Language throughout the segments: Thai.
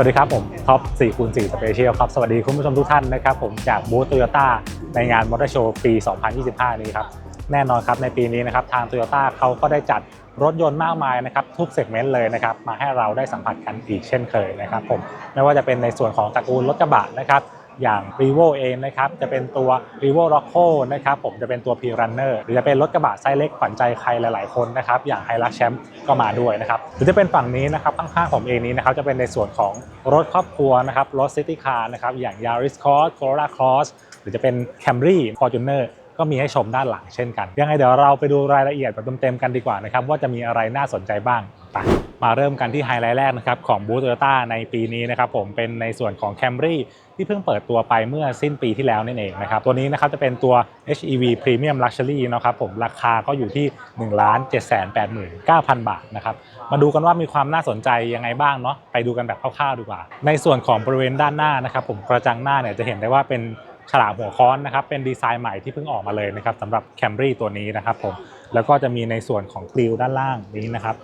วัสดีครับผมท็อป4คูณ4 Special ครับ สวัสดีคุณผู้ชมทุกท่านนะครับผมจากบูธโตโยต้าในงานมอเตอร์โชว์ปี 2025 นี้ครับ แน่นอนครับในปีนี้นะครับทางโตโยต้าเขาก็ได้จัดรถยนต์มากมายนะครับทุกเซกเมนต์เลยนะครับมาให้เราได้สัมผัสกันอีกเช่นเคยนะครับผมไม่ว่าจะเป็นในส่วนของตระกูลรถกระบะนะครับ อย่าง r e v o เองนะครับจะเป็นตัว r e v o r o c c o นะครับผมจะเป็นตัว P Runner หรือจะเป็นรถกระบะไซส์เล็กขวัญใจใครหลาย ๆ คนนะครับอย่าง h i l u x Champ ก็มาด้วยนะครับหรือจะเป็นฝั่งนี้นะครับข้างๆผมเองนี้นะครับจะเป็นในส่วนของรถครอบครัวนะครับรถ City Car นะครับอย่าง Yaris Cross Corolla Cross หรือจะเป็น Camry Fortuner ก็มีให้ชมด้านหลังเช่นกัน ยังไงเดี๋ยวเราไปดูรายละเอียดแบบเต็มๆกันดีกว่านะครับว่าจะมีอะไรน่าสนใจบ้างไปมาเริ่มกันที่ไฮไลท์แรกนะครับของบูธโตโยต้าในปีนี้นะครับผมเป็นในส่วนของ Camry ที่เพิ่งเปิดตัวไปเมื่อสิ้นปีที่แล้วนั่นเองนะครับตัวนี้นะครับจะเป็นตัว HEV Premium Luxury นะครับผมราคาก็อยู่ที่ 1 7 8 9 0 0 0 บาทนะครับมาดูกันว่ามีความน่าสนใจยังไงบ้างเนาะไปดูกันแบบคร่าวๆดีกว่า ในส่วนของบริเวณด้านหน้านะครับผมกระจังหน้าเนี่ยจะเห็นได้ว่าเป็น ฉลากหัวค้อนนะครับเป็นดีไซน์ใหม่ที่เพิ่งออกมาเลยนะครับสำหรับแคมรี่ตัวนี้นะครับผม แล้วก็จะมีในส่วนของกริลด้านล่างนี้นะครับ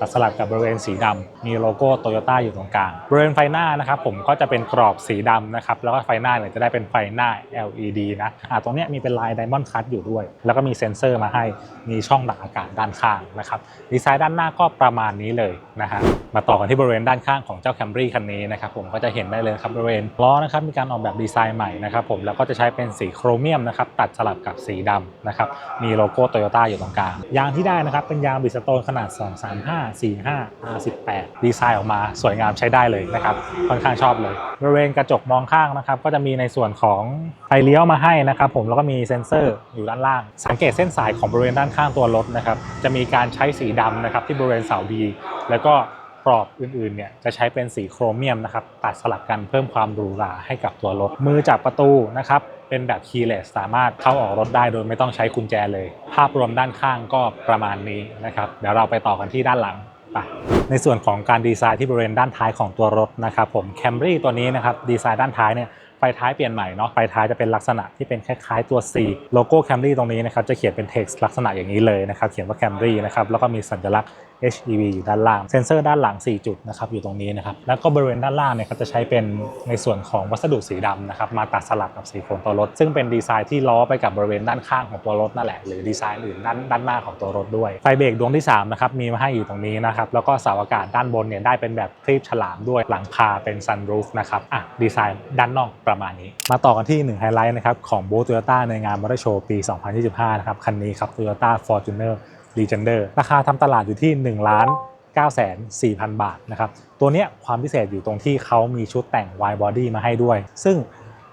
ตัดสลับกับบริเวณสีดำมีโลโก้โตโยต้าอยู่ตรงกลาง บริเวณไฟหน้านะครับผมก็จะเป็นกรอบสีดำนะครับ แล้วก็ไฟหน้าเนี่ยจะได้เป็นไฟหน้า LED นะอ่าตรงนี้มีเป็นลายไดมอนด์คัตอยู่ด้วย แล้วก็มีเซ็นเซอร์มาให้ มีช่องดักอากาศด้านข้างนะครับ ดีไซน์ด้านหน้าก็ประมาณนี้เลยนะฮะ มาต่อกันที่บริเวณด้านข้างของเจ้า Camry คันนี้นะครับผมก็จะเห็นได้เลยครับบริเวณล้อนะครับมีการออกแบบดีไซน์ใหม่นะครับผม แล้วก็จะใช้เป็นสีโครเมียมนะครับ ตัดสลับกับสีดำนะครับ มีโลโก้โตโยต้าอยู่ตรงกลางยางที่ได้นะครับเป็นยางบิสโตนขนาด 235 45 R18 ดีไซน์ออกมาสวยงามใช้ได้เลยนะครับค่อนข้างชอบเลย บริเวณกระจกมองข้างนะครับก็จะมีในส่วนของไฟเลี้ยวมาให้นะครับผมแล้วก็มีเซ็นเซอร์อยู่ด้านล่าง สังเกตเส้นสายของบริเวณด้านข้างตัวรถนะครับจะมีการใช้สีดำนะครับที่บริเวณเสาบีแล้วก็กรอบอื่นๆเนี่ยจะใช้เป็นสีโครเมียมนะครับตัดสลับกันเพิ่มความหรูหราให้กับตัวรถมือจับประตูนะครับ เป็นแบบ keyless สามารถเข้าออกรถได้โดยไม่ต้องใช้กุญแจเลย ภาพรวมด้านข้างก็ประมาณนี้นะครับเดี๋ยวเราไปต่อกันที่ด้านหลังไปในส่วนของการดีไซน์ที่บริเวณด้านท้ายของตัวรถนะครับผม Camry ตัวนี้นะครับดีไซน์ด้านท้ายเนี่ยไฟท้ายเปลี่ยนใหม่เนาะไฟท้ายจะเป็นลักษณะที่เป็นคล้ายๆตัว C โลโก้ Camry ตรงนี้นะครับจะเขียนเป็น text ลักษณะอย่างนี้เลยนะครับเขียนว่า Camry นะครับแล้วก็มีสัญลักษณ์ HEV อยู่ด้านล่าง เซ็นเซอร์ด้านหลัง 4 จุดนะครับอยู่ตรงนี้นะครับ แล้วก็บริเวณด้านล่างเนี่ยเขาจะใช้เป็นในส่วนของวัสดุสีดำนะครับมาตัดสลับกับสีโครงตัวรถ ซึ่งเป็นดีไซน์ที่ล้อไปกับบริเวณด้านข้างของตัวรถนั่นแหละหรือดีไซน์อื่นด้านด้านหน้าของตัวรถด้วย ไฟเบรกดวงที่3นะครับมีมาให้อยู่ตรงนี้นะครับแล้วก็เสาอากาศด้านบนเนี่ยได้เป็นแบบคลีบฉลามด้วยหลังคาเป็นซันรูฟนะครับอะดีไซน์ด้านนอกประมาณนี้ มาต่อกันที่1ไฮไลท์นะครับของบูธโตโยต้าในงานมอเตอร์โชว์ปี 2025 นะครับคันนี้ครับ Toyota Fortuner Legender ราคาทำตลาดอยู่ที่1ล้าน9,400 บาทนะครับตัวเนี้ยความพิเศษอยู่ตรงที่เขามีชุดแต่ง wide body มาให้ด้วย ซึ่ง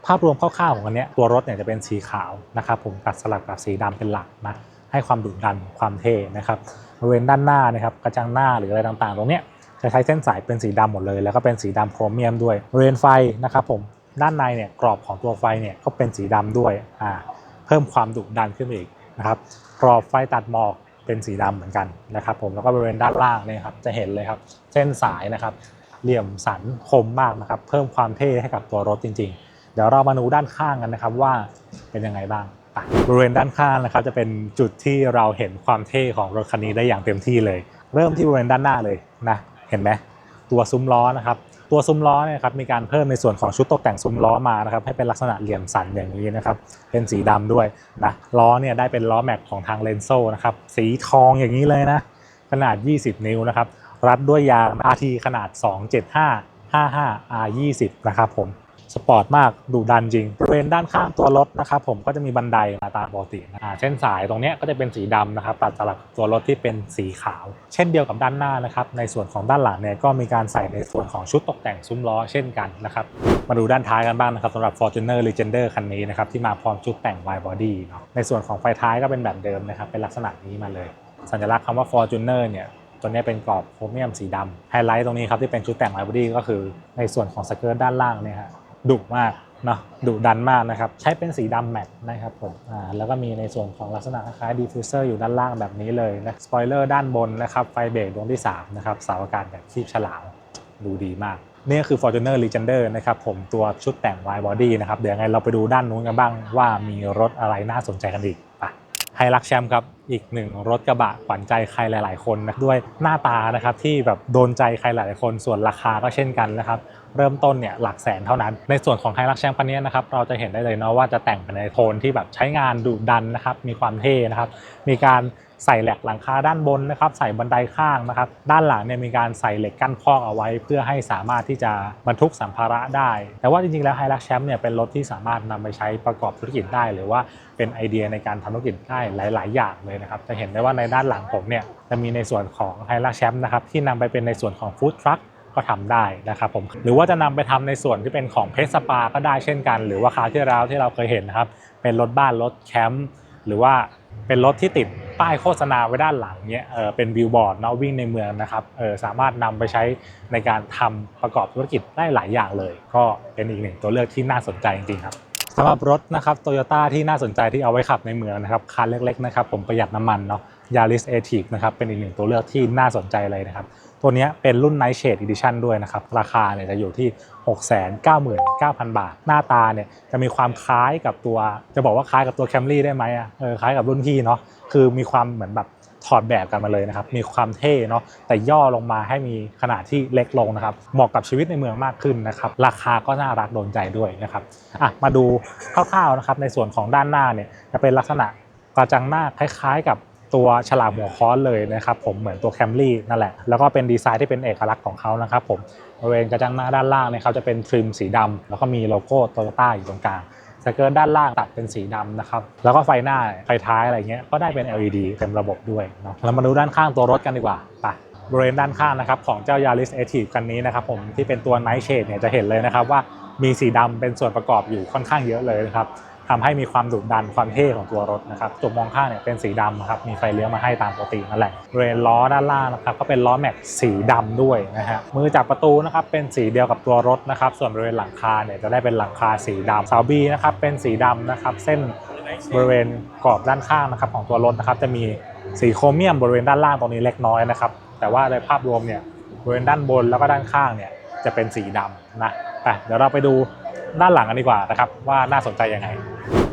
ภาพรวมคร่าวๆของอันเนี้ยตัวรถเนี่ยจะเป็นสีขาวนะครับผมตัดสลับกับสีดำเป็นหลักนะให้ความดุดันความเท่นะครับบริเวณด้านหน้านะครับกระจังหน้าหรืออะไรต่างๆ ตรงเนี้ยจะใช้เส้นสายเป็นสีดำหมดเลย แล้วก็เป็นสีดำโครเมียมด้วยบริเวณไฟนะครับผมด้านในเนี่ยกรอบของตัวไฟเนี่ยก็เป็นสีดำด้วยอ่าเพิ่มความดุดันขึ้นอีกนะครับกรอบไฟตัดหมอก เป็นสีดำเหมือนกันนะครับผมแล้วก็บริเวณด้านล่างเนี่ยครับจะเห็นเลยครับ เส้นสายนะครับ เหลี่ยมสันคมมากนะครับ เพิ่มความเท่ให้กับตัวรถจริง ๆ เดี๋ยวเรามาดูด้านข้างกันนะครับว่าเป็นยังไงบ้างบริเวณด้านข้างนะครับจะเป็นจุดที่เราเห็นความเท่ของรถคันนี้ได้อย่างเต็มที่เลย เริ่มที่บริเวณด้านหน้าเลยนะเห็นไหมตัวซุ้มล้อนะครับ ตัวซุ้มล้อเนี่ยครับมีการเพิ่มในส่วนของชุดตกแต่งซุ้มล้อมานะครับให้เป็นลักษณะเหลี่ยมสันอย่างนี้นะครับเป็นสีดำด้วยนะล้อเนี่ยได้เป็นล้อแม็กของทางเลนโซนะครับสีทองอย่างนี้เลยนะขนาด 20 นิ้วนะครับรัดด้วยยาง RT ขนาด 275 55 R20 นะครับผม สปอร์ตมากดุดันจริงบริเวณด้านข้างตัวรถนะครับผมก็จะมีบันไดมาตามปกติอ่าเส้นสายตรงนี้ก็จะเป็นสีดำนะครับตัดสลับตัวรถที่เป็นสีขาว เช่นเดียวกับด้านหน้านะครับในส่วนของด้านหลังเนี่ยก็มีการใส่ในส่วนของชุดตกแต่งซุ้มล้อเช่นกันนะครับมาดูด้านท้ายกันบ้างนะครับสำหรับ Fortuner Legender คันนี้นะครับที่มาพร้อมชุดแต่ง wide body เนาะในส่วนของไฟท้ายก็เป็นแบบเดิมนะครับเป็นลักษณะนี้มาเลย สัญลักษณ์คำว่า Fortuner เนี่ยตัวนี้เป็นกรอบโครเมียมสีดำไฮไลท์ตรงนี้ครับที่เป็นชุดแต่ง wide body ก็คือในส่วนของสเกิร์ตด้านล่างเนี่ยฮะ ดุมากเนาะดุดันมากนะครับ ใช้เป็นสีดำแมตต์นะครับผมอ่าแล้วก็มีในส่วนของลักษณะคล้ายดีฟิวเซอร์อยู่ด้านล่างแบบนี้เลยนะสปอยเลอร์ด้านบนนะครับไฟเบรกดวงที่ 3 นะครับเสาอากาศแบบคีบฉลามดูดีมากนี่คือ Fortuner Legender นะครับผมตัวชุดแต่ง wide body นะครับ เดี๋ยวยังไงเราไปดูด้านนู้นกันบ้างว่ามีรถอะไรน่าสนใจกันอีก ไฮรักแชมป์ครับอีกหนึ่งรถกระบะขวัญใจใครหลาย ๆ คนนะด้วยหน้าตานะครับที่แบบโดนใจใครหลาย ๆ คนส่วนราคาก็เช่นกันนะครับเริ่มต้นเนี่ยหลักแสนเท่านั้น ในส่วนของไฮรักแชมป์คันนี้นะครับเราจะเห็นได้เลยเนาะว่าจะแต่งเป็นในโทนที่แบบใช้งานดุดันนะครับมีความเท่นะครับมีการ ใส่แหลกหลังคาด้านบนนะครับ ใส่บันไดข้างนะครับ ด้านหลังเนี่ยมีการใส่เหล็กกั้นคอกเอาไว้ เพื่อให้สามารถที่จะบรรทุกสัมภาระได้ แต่ว่าจริงๆแล้วไฮรักแชมป์เนี่ยเป็นรถที่สามารถนำไปใช้ประกอบธุรกิจได้ หรือว่าเป็นไอเดียในการทำธุรกิจได้หลาย ๆ อย่างเลยนะครับ จะเห็นได้ว่าในด้านหลังผมเนี่ยจะมีในส่วนของไฮรักแชมป์นะครับที่นำไปเป็นในส่วนของฟู้ดทรัคก็ทำได้นะครับผมหรือว่าจะนำไปทำในส่วนที่เป็นของเพชรสปาก็ได้เช่นกัน หรือว่าคราที่แล้วที่เราเคยเห็นนะครับเป็นรถบ้านรถแคมป์หรือว่า เป็นรถที่ติดป้ายโฆษณาไว้ด้านหลังเนี่ยเออเป็นบิลบอร์ดเนาะวิ่งในเมืองนะครับเออสามารถนำไปใช้ในการทำประกอบธุรกิจได้หลายอย่างเลย ก็เป็นอีกหนึ่งตัวเลือกที่น่าสนใจจริงๆครับสำหรับรถนะครับโตโยต้าที่น่าสนใจที่เอาไว้ขับในเมืองนะครับคันเล็กๆนะครับผมประหยัดน้ำมันเนาะยาริสเอทีฟนะครับเป็นอีกหนึ่งตัวเลือกที่น่าสนใจเลยนะครับ ตัวนี้เป็นรุ่น Night Shade Edition ด้วยนะครับ ราคาเนี่ยจะอยู่ที่ 699,000 บาท หน้าตาเนี่ยจะมีความคล้ายกับตัว จะบอกว่าคล้ายกับตัว Camry ได้ไหมอะเออคล้ายกับรุ่นพี่เนาะคือมีความเหมือนแบบถอดแบบกันมาเลยนะครับ มีความเท่เนาะ แต่ย่อลงมาให้มีขนาดที่เล็กลงนะครับ เหมาะกับชีวิตในเมืองมากขึ้นนะครับ ราคาก็น่ารักโดนใจด้วยนะครับ อะ มาดูคร่าวๆนะครับ ในส่วนของด้านหน้าเนี่ย จะเป็นลักษณะกระจังหน้าคล้ายๆกับ ตัวฉลากหัวค้อนเลยนะครับผมเหมือนตัวแคมรี่นั่นแหละ แล้วก็เป็นดีไซน์ที่เป็นเอกลักษณ์ของเขานะครับผมบริเวณกระจังหน้าด้านล่างเนี่ยเขาจะเป็นทริมสีดำแล้วก็มีโลโก้โตโยต้าอยู่ตรงกลางสเกิร์ตด้านล่างตัดเป็นสีดำนะครับ แล้วก็ไฟหน้าไฟท้ายอะไรเงี้ยก็ได้เป็น LED เต็มระบบด้วยเนาะเรามาดูด้านข้างตัวรถกันดีกว่าไปบริเวณด้านข้างนะครับของเจ้า Yaris a t i v คันนี้นะครับผมที่เป็นตัว Night Shade เนี่ยจะเห็นเลยนะครับว่ามีสีดำเป็นส่วนประกอบอยู่ค่อนข้างเยอะเลยนะครับ ทำให้มีความดุดันความเท่ของตัวรถนะครับจุดมองข้างเนี่ยเป็นสีดำนะครับมีไฟเลี้ยวมาให้ตามปกตินั่นแหละบริเวณล้อด้านล่างนะครับก็เป็นล้อแม็กสีดำด้วยนะฮะมือจับประตูนะครับเป็นสีเดียวกับตัวรถนะครับส่วนบริเวณหลังคาเนี่ยจะได้เป็นหลังคาสีดำเสาบีนะครับเป็นสีดำนะครับเส้นบริเวณกรอบด้านข้างนะครับของตัวรถนะครับจะมีสีโครเมียมบริเวณด้านล่างตรงนี้เล็กน้อยนะครับแต่ว่าในภาพรวมเนี่ยบริเวณด้านบนแล้วก็ด้านข้างเนี่ยจะเป็นสีดำนะไปเดี๋ยวเราไปดูด้านหลังกันดีกว่านะครับว่าน่าสนใจยังไง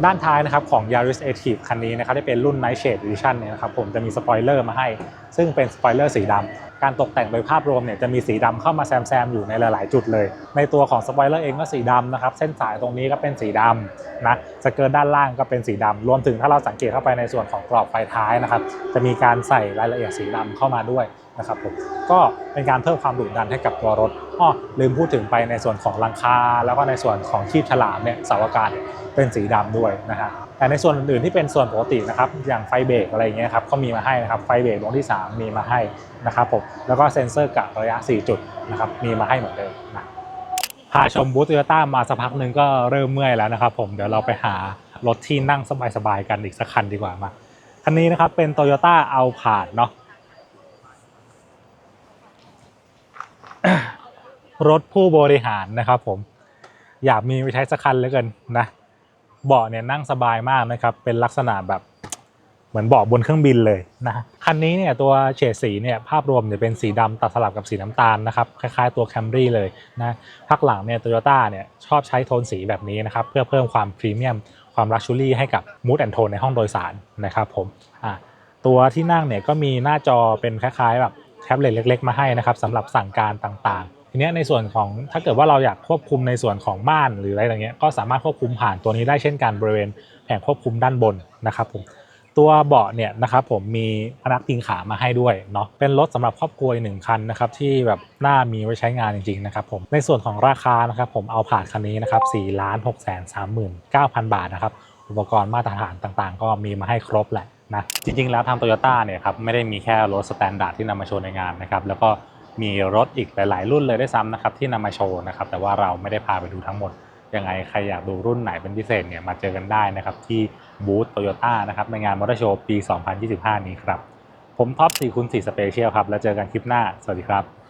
ด้านท้ายนะครับของ Yaris a t i v e คันนี้นะครับที่เป็นรุ่น Night Shade Edition เนี่ยนะครับผมจะมีสปอยเลอร์มาให้ ซึ่งเป็นสปอยเลอร์สีดำ การตกแต่งโดยภาพรวมเนี่ยจะมีสีดำเข้ามาแซมแซมๆอยู่ในหลาย ๆ จุดเลย ในตัวของสปอยเลอร์เองก็สีดำนะครับเส้นสายตรงนี้ก็เป็นสีดำนะสเกิร์ตด้านล่างก็เป็นสีดำรวมถึงถ้าเราสังเกตเข้าไปในส่วนของกรอบไฟท้ายนะครับจะมีการใส่รายละเอียดสีดำเข้ามาด้วยนะครับผมก็เป็นการเพิ่มความดุดันให้กับตัวรถอ้อลืมพูดถึงไปในส่วนของลังคา แล้วก็ในส่วนของคีบฉลามเนี่ยเสาอากาศเนี่ยเป็นสีดำด้วยนะฮะ แต่ในส่วนอื่นที่เป็นส่วนปกตินะครับอย่างไฟเบรกอะไรอย่างเงี้ยครับก็มีมาให้นะครับไฟเบรกดวงที่ 3 มีมาให้นะครับผมแล้วก็เซ็นเซอร์กะระยะ 4 จุดนะครับมีมาให้เหมือนเดิมนะพาชมบูธโตโยต้ามาสักพักหนึ่งก็เริ่มเมื่อยแล้วนะครับผมเดี๋ยวเราไปหารถที่นั่งสบายๆกันอีกสักคันดีกว่ามาคันนี้นะครับเป็น Toyota a l p a r d เนาะรถผู้บริหารนะครับผมอยากมีไปใช้สักคันเหลยกันนะ เบาะเนี่ยนั่งสบายมากนะครับเป็นลักษณะแบบเหมือนเบาะบนเครื่องบินเลยนะคันนี้เนี่ยตัวเฉดสีเนี่ยภาพรวมเนี่ยเป็นสีดำตัดสลับกับสีน้ำตาลนะครับคล้ายๆตัว Camry เลยนะพักหลังเนี่ยโตโยต้าเนี่ยชอบใช้โทนสีแบบนี้นะครับเพื่อเพิ่มความพรีเมียมความลักชัวรี่ให้กับมูดแอนโทนในห้องโดยสารนะครับผมอะตัวที่นั่งเนี่ยก็มีหน้าจอเป็นคล้ายๆแบบแท็บเล็ตเล็ก ๆ มาให้นะครับสำหรับสั่งการต่างๆ ทีนี้ในส่วนของถ้าเกิดว่าเราอยากควบคุมในส่วนของม่านหรืออะไรอย่างเงี้ยก็สามารถควบคุมผ่านตัวนี้ได้เช่นกันบริเวณแผงควบคุมด้านบนนะครับผมตัวเบาะเนี่ยนะครับผมมีพนักพิงขามาให้ด้วยเนาะเป็นรถสำหรับครอบครัวหนึ่งคันนะครับที่แบบน่ามีไว้ใช้งานจริงๆนะครับผมในส่วนของราคานะครับผมเอาผ่านคันนี้นะครับ4ล้าน6แสน39,000บาทนะครับอุปกรณ์มาตรฐานต่างๆ ก็มีมาให้ครบแหละนะจริงๆแล้วทางโตโยต้าเนี่ยครับไม่ได้มีแค่รถสแตนดาร์ดที่นำมาโชว์ในงานนะครับแล้วก็ มีรถอีกหลาย ๆ รุ่นเลยได้ซ้ำนะครับที่นำมาโชว์นะครับแต่ว่าเราไม่ได้พาไปดูทั้งหมดยังไงใครอยากดูรุ่นไหนเป็นพิเศษเนี่ยมาเจอกันได้นะครับที่บูธโตโยต้านะครับในงานมอเตอร์โชว์ปี 2025 นี้ครับ ผมท็อป4คูณ4สเปเชียลครับ แล้วเจอกันคลิปหน้า สวัสดีครับ